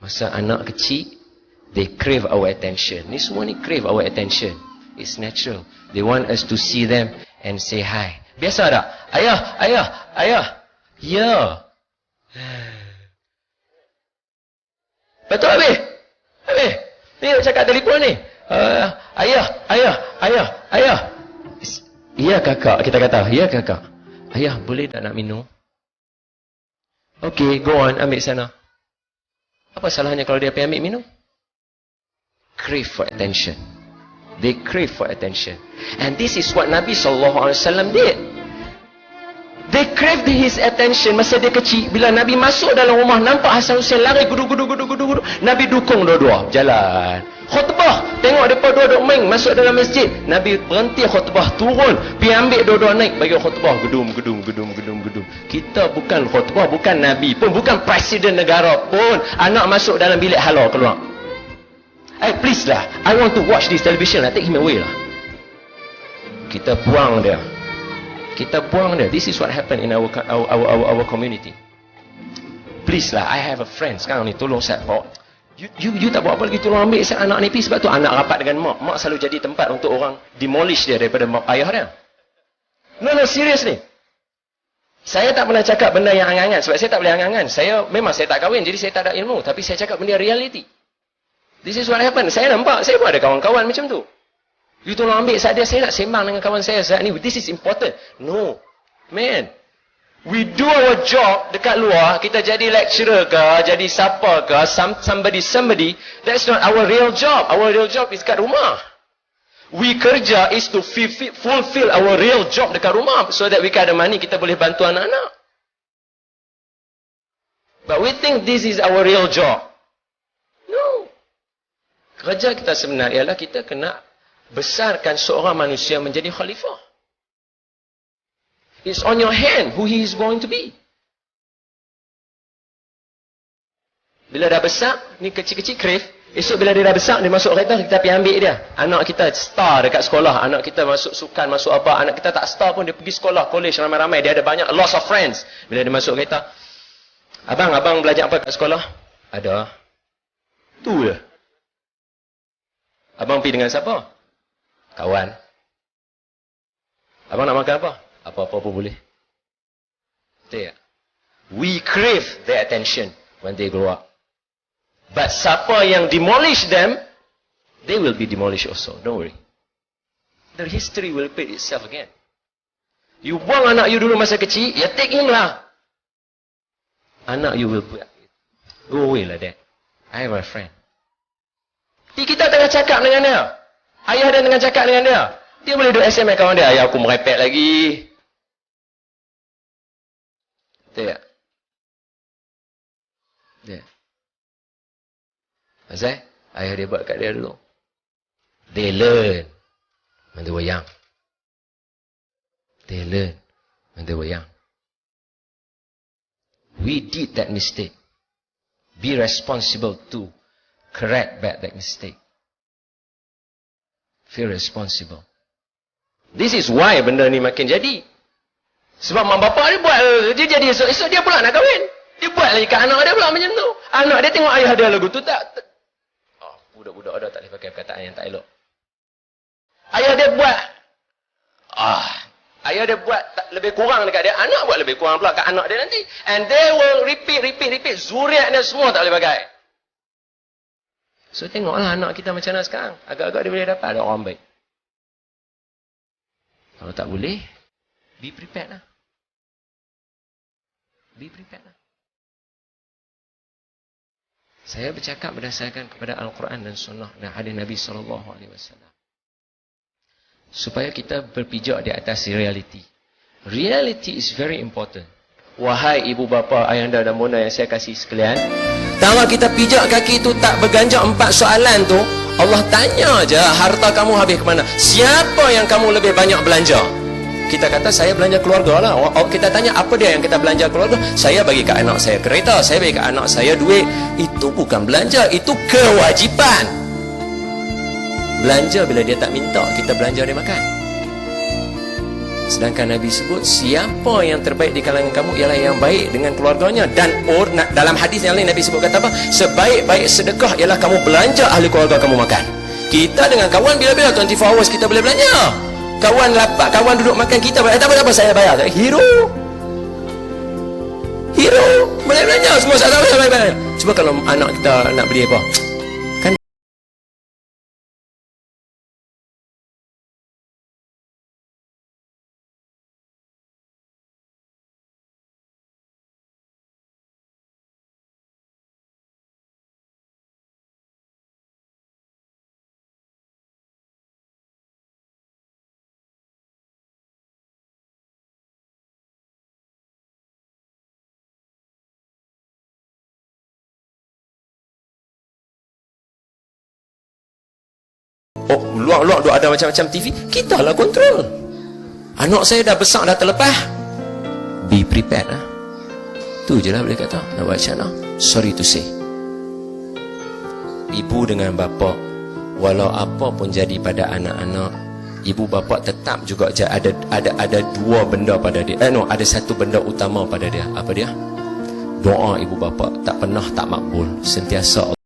Masa anak kecil, they crave our attention. Ni semua ni crave our attention. It's natural. They want us to see them and say hi. Biasa tak? Ayah, ayah, ayah. Ya. Betul habis? Habis? Ni nak cakap telefon ni. Uh, ayah, ayah, ayah, ayah. Ya kakak, kita kata. Ya kakak. Ayah, boleh tak nak minum? Okay, go on, ambil sana. Apa salahnya kalau dia ambil minum? Crave for attention. They crave for attention. And this is what Nabi SAW did. They craved his attention masa dia kecil. Bila Nabi masuk dalam rumah, nampak Hasan Hussein lari gudu-gudu-gudu-gudu. Nabi dukung dua-dua. Jalan. Khutbah. Tengok mereka dua-dua main. Masuk dalam masjid. Nabi berhenti khutbah. Turun. Pergi ambil dua-dua naik. Bagi khutbah. Gedum, gedum, gedum, gedum, gedum. Kita bukan khutbah. Bukan Nabi pun. Bukan Presiden negara pun. Anak masuk dalam bilik halau keluar. Hey, please lah. I want to watch this television. I take him away lah. Kita buang dia. Kita buang dia. This is what happened in our our our our, community. Please lah, I have a friend sekarang ni tolong bawa. You, you, you tak buat apa lagi tolong ambil saya anak ni please sebab tu anak rapat dengan mak. Mak selalu jadi tempat untuk orang demolish dia daripada mak ayah dia. No no serious ni. Saya tak pernah cakap benda yang angan-angan sebab saya tak boleh angan-angan. Saya memang saya tak kahwin jadi saya tak ada ilmu tapi saya cakap benda reality. This is what happened. Saya nampak saya pun ada kawan-kawan macam tu. You tolong ambil saat dia, saya nak sembang dengan kawan saya saat ni. This is important. No. Man. We do our job dekat luar, kita jadi lecturer ke, jadi siapa ke, some, somebody, somebody. That's not our real job. Our real job is kat rumah. We kerja is to fulfill our real job dekat rumah. So that we can ada money, kita boleh bantu anak-anak. But we think this is our real job. No. Kerja kita sebenarnya ialah kita kena besarkan seorang manusia menjadi khalifah. It's on your hand who he is going to be. Bila dah besar, ni kecil-kecil crave. Esok bila dia dah besar, dia masuk kereta, kita pergi ambil dia. Anak kita star dekat sekolah. Anak kita masuk sukan, masuk apa. Anak kita tak star pun, dia pergi sekolah, college ramai-ramai. Dia ada banyak loss of friends. Bila dia masuk kereta. Abang, abang belajar apa kat sekolah? Ada. Tu je. Abang pergi dengan siapa? Kawan. Abang nak makan apa? Apa-apa pun boleh. Betul tak? We crave their attention when they grow up. But siapa yang demolish them, they will be demolished also. Don't worry. The history will repeat itself again. You buang anak you dulu masa kecil, ya take him lah. Anak you will go away like that. I have a friend. Kita tengah cakap dengan dia. Ayah dia tengah cakap dengan dia. Dia boleh duduk SMS kawan dia. Ayah aku merepek lagi. Betul tak? Betul Pasal ayah dia buat kat dia dulu. They learn when they were young. They learn when they were young. We did that mistake. Be responsible to correct back that mistake. Feel responsible. This is why benda ni makin jadi. Sebab mak bapak dia buat, dia jadi esok-esok dia pula nak kahwin. Dia buat lagi kat anak dia pula macam tu. Anak dia tengok ayah dia lagu tu tak, budak-budak ada tak boleh pakai perkataan yang tak elok. Ayah dia buat. Ah, ayah dia buat tak, lebih kurang dekat dia. Anak buat lebih kurang pula kat anak dia nanti. And they will repeat, repeat, repeat. Zuriat dia semua tak boleh pakai. So tengoklah anak kita macam mana sekarang. Agak-agak dia boleh dapat ada orang baik. Kalau tak boleh, be prepared lah. Be prepared lah. Saya bercakap berdasarkan kepada Al-Quran dan Sunnah dan hadis Nabi Sallallahu Alaihi Wasallam. Supaya kita berpijak di atas reality. Reality is very important. Wahai ibu bapa, ayahanda dan mona yang saya kasih sekalian. Tahu kita pijak kaki itu tak berganjak empat soalan tu. Allah tanya aja harta kamu habis ke mana? Siapa yang kamu lebih banyak belanja? Kita kata saya belanja keluarga lah oh, kita tanya apa dia yang kita belanja keluarga saya bagi ke anak saya kereta saya bagi ke anak saya duit itu bukan belanja itu kewajipan belanja bila dia tak minta kita belanja dia makan Sedangkan Nabi sebut siapa yang terbaik di kalangan kamu ialah yang baik dengan keluarganya dan or, dalam hadis yang lain Nabi sebut kata apa? Sebaik-baik sedekah ialah kamu belanja ahli keluarga kamu makan. Kita dengan kawan bila-bila 24 hours kita boleh belanja. Kawan lapak, kawan duduk makan kita bayar. Eh, tak apa, tak apa, saya bayar. Hero. Hero. Belanja semua saya bayar. Cuba kalau anak kita nak beli apa? Oh, luar-luar ada macam-macam TV. Kita lah kontrol. Anak saya dah besar dah terlepas. Be prepared lah. Tu je lah boleh kata. Nak buat macam? Sorry to say. Ibu dengan bapa walau apa pun jadi pada anak-anak ibu bapa tetap juga ada ada ada dua benda pada dia eh no ada satu benda utama pada dia apa dia doa ibu bapa tak pernah tak makbul sentiasa